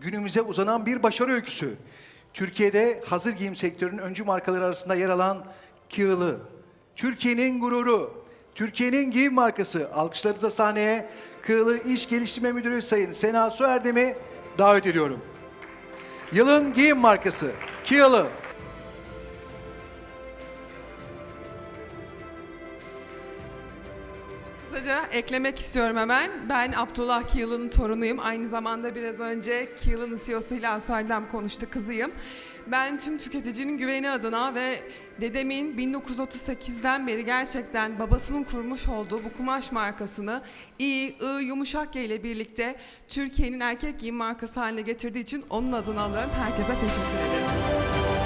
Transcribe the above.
günümüze uzanan bir başarı öyküsü. Türkiye'de hazır giyim sektörünün öncü markaları arasında yer alan Kığlı. Türkiye'nin gururu, Türkiye'nin giyim markası. Alkışlarınızla sahneye Kığlı İş Geliştirme Müdürü Sayın Sena Su Erdem'i davet ediyorum. Yılın giyim markası Kığlı. Kısaca eklemek istiyorum hemen. Ben Abdullah Kiyıl'ın torunuyum. Aynı zamanda biraz önce Kiyıl'ın CEO'su ile Erdem konuştu, kızıyım. Ben tüm tüketicinin güveni adına ve dedemin 1938'den beri gerçekten babasının kurmuş olduğu bu kumaş markasını iyi, ı, yumuşak G ile birlikte Türkiye'nin erkek giyim markası haline getirdiği için onun adını alıyorum. Herkese teşekkür ederim.